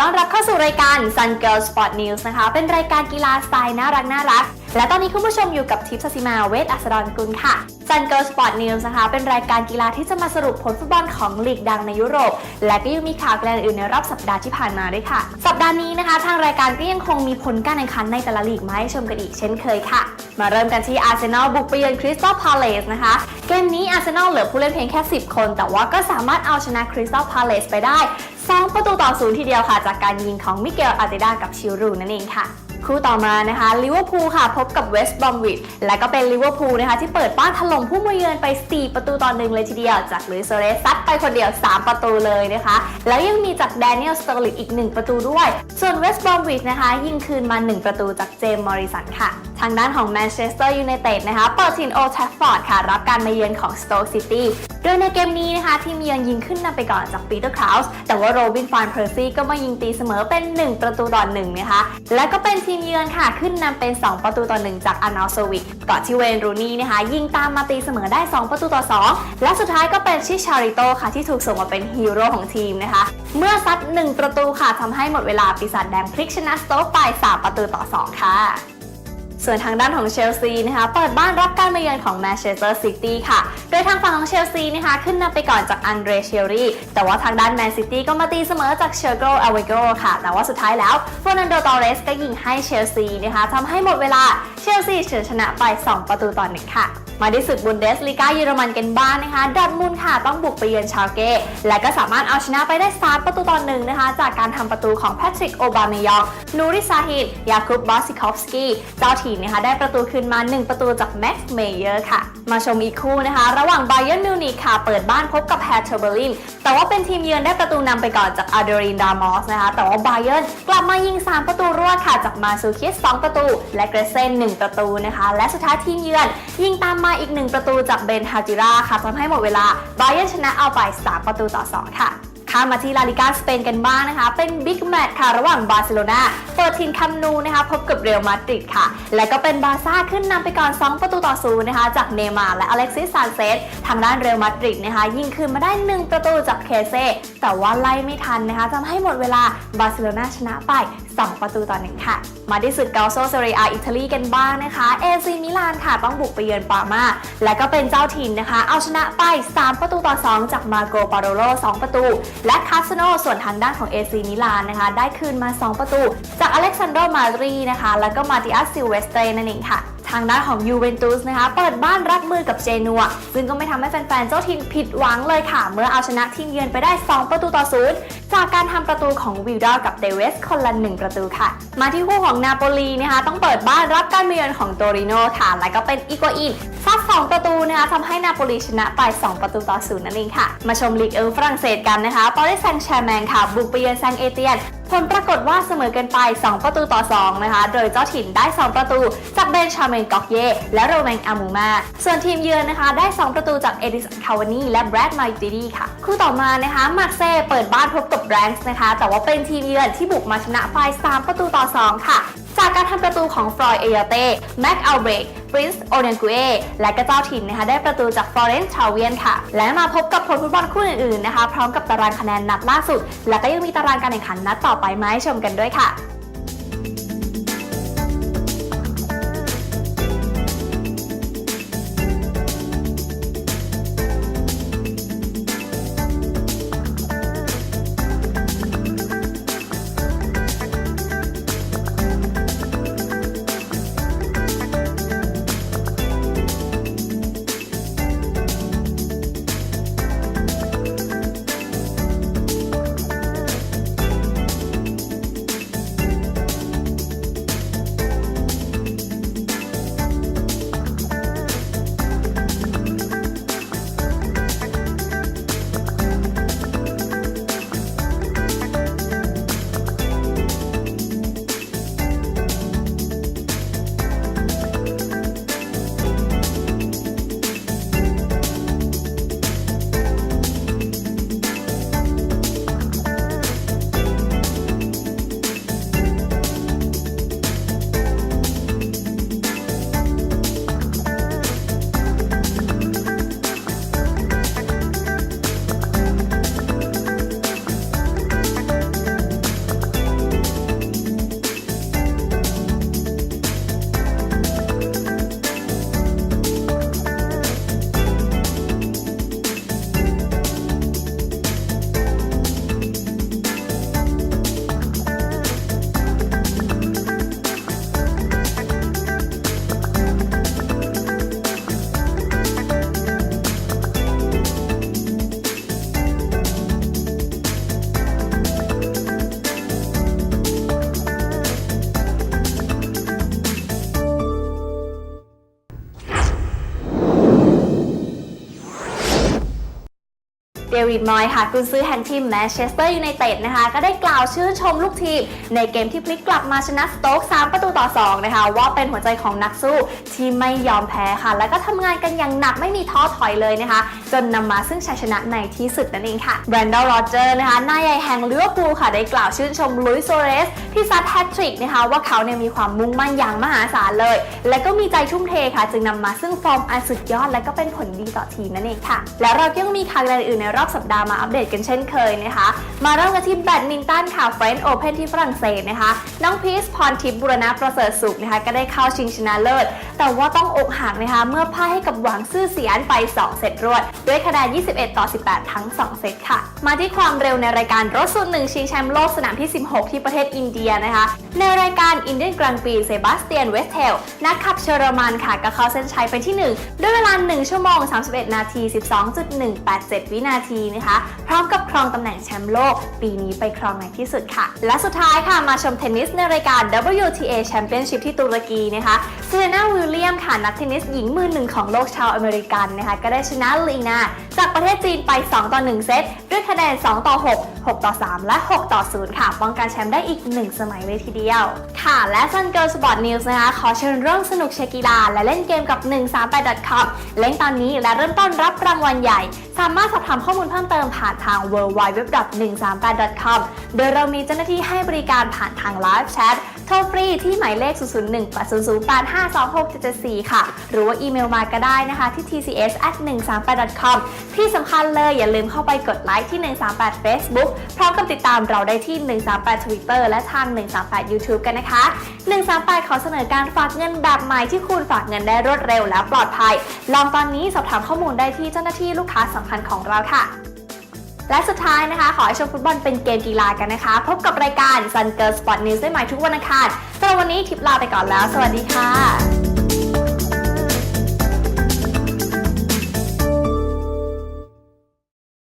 ต้อนรับเข้าสู่รายการ Sun Girl Sport News นะคะ เป็นรายการกีฬาสไตล์น่ารักน่ารัก และตอนนี้คุณผู้ชมอยู่กับทิพย์สศิมาเวทอัสดรกุลค่ะ Sun Girl Sport News นะคะ เป็นรายการกีฬาที่จะมาสรุปผลฟุตบอลของลีกดังในยุโรป และก็ยังมีข่าวกีฬาอื่นในรอบสัปดาห์ที่ผ่านมาด้วยค่ะ สัปดาห์นี้นะคะ ทางรายการก็ยังคงมีผลการแข่งขันในแต่ละลีกมาให้ชมกันอีกเช่นเคยค่ะ มาเริ่มกันที่อาร์เซนอลบุกไปเยือนคริสตัลพาเลสนะคะ เกมนี้อาร์เซนอลเหลือผู้เล่นเพียงแค่ 10 คน แต่ว่าก็สามารถเอาชนะคริสตัลพาเลสไปได้ 2 ประตูต่อศูนย์ทีเดียวค่ะ จากการยิงของมิเกลอาร์เตดากับชิรูนั่นเองค่ะ คู่ต่อมานะคะลิเวอร์พูลค่ะพบกับเวสต์บอมวิดและก็เป็นลิเวอร์พูลนะคะที่เปิดบ้านถล่มผู้มาเยือนไป 4 ประตูต่อหนึ่งเลยทีเดียว จากลุยส์โซเรสซัดไปคนเดียว 3 ประตูเลยนะคะ แล้วยังมีจากแดเนียลสเตอร์ลิกอีก 1 ประตูด้วย ส่วนเวสต์บอมวิดนะคะ ยิงคืนมา 1 ประตูจากเจมส์มอริสันค่ะ ทางด้านของแมนเชสเตอร์ยูไนเต็ดนะคะเปิดถิ่นโอทัฟฟอร์ดค่ะ รับการมาเยือนของสโต๊กซิตี้โดยในเกมนี้นะคะทีมเยือนยิงขึ้นนำไปก่อนจากปีเตอร์คราวส์แต่ว่าโรบินฟานเพอร์ซี่ก็มายิงตีเสมอเป็น 1 ประตูต่อหนึ่งนะคะและก็เป็นทีมเยือนค่ะ ขึ้นนำเป็น 2 ประตูต่อ 1 จากอานาโซวิกก่อนที่เวนรูนี่นะคะ ยิงตามมาตีเสมอได้ 2 ประตูต่อ 2 และสุดท้ายก็เป็นชิชาริโตค่ะ ที่ถูกส่งมาเป็นฮีโร่ของทีมนะคะ เมื่อซัด 1 ประตูค่ะทำให้หมดเวลาปีศาจแดงพลิกชนะสโต๊กไป 3 ประตูต่อ 2 ค่ะ ส่วนทางด้านของเชลซีนะคะเปิดบ้านรับการมาเยือนของแมนเชสเตอร์ซิตี้ค่ะ โดยทางฝั่งของเชลซีนะคะขึ้นนำไปก่อนจากอันเดรเชลรีแต่ว่าทางด้านแมนซิตี้ก็มาตีเสมอจากเชอร์โกอเวโกค่ะ แต่ว่าสุดท้ายแล้วฟ e นันโดตอเรสก็ยิงให้เชลซีนะคะทำให้หมดเวลาเชลซีเฉือนชนะไป 2 ประตูต่อหนึ่งค่ะมาที่ศึกบุนเดสลีกาเยอรมันกันบ้างนะคะดอทมุนค่ะต้องบุกไปเยือนชาลเก้และก็สามารถเอาชนะไปได้3ประตูต่อหนึ่งนะคะ จากการทำประตูของแพทริกโอบาเมยองนูริซาฮิดยาคุบบอสซิคอฟสกี้เจ้าถิ่นะคะได้ประตูคืนมา 1 ประตูจากแม็กซ์เมเยอร์ค่ะ มาชมอีกคู่นะคะ ระหว่างไบเ e อร์มิวนิกค่ะ เปิดบ้านพบกับแฮร์เทอร์เบอร์ลินแต่ว่าเป็นทีมเยือนได้ประตูนำไปก่อนจากอาร์เดรินดามอสนะคะ แต่ว่าไบเ e อร์กลับมายิง 3 ประตูรวดค่ะ จากมาซูคิส 2 ประตู และเกรเซน 1 ประตูนะคะ และสุดท้ายทีมเยือนยิงตามมาอีก 1 ประตูจากเบนฮาจิราค่ะทำให้หมดเวลาไบเ e อร์ชนะเอาไป 3 ประตูต่อ 2 ค่ะ ข้ามมาที่ลาลิกาสเปนกันบ้างนะคะ เป็นบิ๊กแมตช์ค่ะ ระหว่างบาร์เซโลนาเปิดทีมคัมนูนะคะ พบกับเรอัลมาดริดค่ะ และก็เป็นบาร์ซ่าขึ้นนำไปก่อน 2 ประตูต่อศูนย์นะคะ จากเนมาร์และอเล็กซิสซานเซสทางด้านเรอัลมาดริดนะคะ ยิงคืนมาได้ 1 ประตูจากเคเซ่แต่ว่าไล่ไม่ทันนะคะทำให้หมดเวลาบาร์เซโลนาชนะไป 2 ประตูต่อหนึ่งค่ะ มาที่สุดเกาโซเซเรียอิตาลีกันบ้างนะคะเอซีมิลานค่ะต้องบุกไปเยือนปาร์มา และก็เป็นเจ้าถิ่นนะคะ เอาชนะไป 3 ประตูต่อ 2 จากมาโกปาโรโล2 ประตู และคาสโนส่วนทางด้านของเอซีมิลานนะคะ ได้คืนมา 2 ประตู จากอเล็กซานโดมารีนะคะ แล้วก็มาติอัสซิลเวสเตนนั่นเองค่ะ ทางด้านของยูเวนตุสนะคะเปิดบ้านรับมือกับเจนัว ซึ่งก็ไม่ทำให้แฟนๆ เจ้าถิ่นผิดหวังเลยค่ะ เมื่อเอาชนะทีมเยือนไปได้ 2 ประตูต่อศูนย์จากการทำประตูของวิลดากับเดวิสคนละ 1 ประตูค่ะ มาที่คู่ของนาโปลีนะคะต้องเปิดบ้านรับการเยือนของโตริโนค่ะ และก็เป็นอีกัวอินซัด2ประตูนะคะทำให้นาโปลีชนะไป 2 ประตูต่อศูนย์นั่นเองค่ะ มาชมลีกเอลฝรั่งเศสกันนะคะปารีสแซงต์แชร์แมงค่ะ บุกไปเยือนแซงเอเตียน ผลปรากฏว่าเสมอกันไป 2 ประตูต่อ 2 นะคะ โดยเจ้าถิ่นได้ 2 ประตู จากเบนชาเมนกอกเย่และโรแมงอามูมา ส่วนทีมเยือนนะคะ ได้ 2 ประตูจากเอดิสันคาวานีและแบรดมาติดีค่ะ คู่ต่อมานะคะมาร์เซ่เปิดบ้านพบกับแบรนส์นะคะ แต่ว่าเป็นทีมเยือนที่บุกมาชนะไป 3 ประตูต่อ 2 ค่ะ จากการทำประตูของฟลอยเอยเต้แม็กอัลเบรกปรินซ์โอเดนกุเอและก็เจ้าถิ่นนะคะได้ประตูจากฟลอเรนซ์ชาวเวียนค่ะ และมาพบกับผลฟุตบอลคู่อื่นๆนะคะ พร้อมกับตารางคะแนนนัดล่าสุด และก็ยังมีตารางการแข่งขันนัดต่อไปมาให้ชมกันด้วยค่ะ เดวิดมอยค่ะกุนซื้อแห่งทีมแมนเชสเตอร์ยูไนเต็ดนะคะ ก็ได้กล่าวชื่นชมลูกทีม ในเกมที่พลิกกลับมาชนะสโต๊ก 3 ประตูต่อ 2 นะคะ ว่าเป็นหัวใจของนักสู้ที่ไม่ยอมแพ้ค่ะ แล้วก็ทำงานกันอย่างหนักไม่มีท้อถอยเลยนะคะ จนนำมาซึ่งชัยชนะในที่สุดนั่นเองค่ะแบรนด l ลโรเจอร์นะคะนายใหญ่แห่งลิเวอร์พูลค่ะได้กล่าวชื่นชมลุยส์โซเรสที่ซัดแฮตทริกนะคะว่าเขาเนี่ยมีความมุ่งมั่นอย่างมหาศาลเลย และก็มีใจทุ่มเทค่ะ จึงนำมาซึ่งฟอร์มอันสุดยอดและก็เป็นผลดีต่อทีมนั่นเองค่ะ แล้วเราก็ยังมีข่าวอื่นในรอบสัปดาห์มาอัปเดตกันเช่นเคยนะคะ มาเริ่มกันที่แบดมินตันค่ะเฟรนด์โอเพนที่ฝรั่งเศสนะคะ น้องพีชพรทิพย์บุรณะประเสริฐสุขนะคะ ก็ได้เข้าชิงชนะเลิศ แต่ว่าต้องอกหักนะคะ เมื่อพ่ายให้กับหวังซื่อเสียนไป 2 เซตรวด ด้วยคะแนน 21 ต่อ 18 ทั้ง 2 เซตค่ะ มาที่ความเร็วในรายการรถสูตรหนึ่งชิงแชมป์โลกสนามที่ 16 ที่ประเทศอินเดียนะคะ ในรายการอินเดียนกรังปีเซบาสเตียนเวสเทลนักขับเชอรมันค่ะก็เข้าเส้นชัยไปที่ 1 ด้วยเวลา 1 ชั่วโมง 31 นาที 12.187 วินาทีนะคะ พร้อมกับครองตำแหน่งแชมป์โลก ปีนี้ไปครองในที่สุดค่ะ และสุดท้ายค่ะมาชมเทนนิสในรายการ WTA Championship ที่ตุรกีนะคะ เซเรนาวิลเลียมค่ะนักเทนนิสหญิงมือหนึ่งของโลกชาวอเมริกันนะคะก็ได้ชนะลีนาจากประเทศจีนไป 2 ต่อ 1 เซต ด้วยคะแนน 2 ต่อ 6 6 ต่อ 3 และ 6 ต่อ 0 ค่ะ ป้องกันแชมป์ได้อีก 1 สมัยเลยทีเดียว ค่ะ และ Sun Girl Sport News นะคะ ขอเชิญร่วมสนุกเชียร์กีฬา และเล่นเกมกับ 138.com เล่นตอนนี้และเริ่มต้นรับรางวัลใหญ่ สามารถสอบถามข้อมูลเพิ่มเติมผ่านทาง w w w 1 3 8 com โดยเรามีเจ้าหน้าที่ให้บริการผ่านทางไลฟ์แชท โทรฟรีที่หมายเลข 001 800 8526 774 ค่ะ หรือว่าอีเมลมาก็ได้นะคะที่ tcs at 138 com ที่สำคัญเลยอย่าลืมเข้าไปกดไลค์ที่ 138 Facebook พร้อมกับติดตามเราได้ที่ 138 Twitter และทาง 138 YouTube กันนะคะ 138 ขอเสนอการฝากเงินแบบใหม่ที่คุณฝากเงินได้รวดเร็วและปลอดภัย ลองตอนนี้สอบถามข้อมูลได้ที่เจ้าหน้าที่ลูกค้าสำคัญของเราค่ะ และสุดท้ายนะคะ ขอให้ชมฟุตบอลเป็นเกมกีฬากันนะคะ พบกับรายการ Sun Girl Sport News ได้ใหม่ทุกวันอังคารสำหรับวันนี้ทิปลาไปก่อนแล้ว สวัสดีค่ะ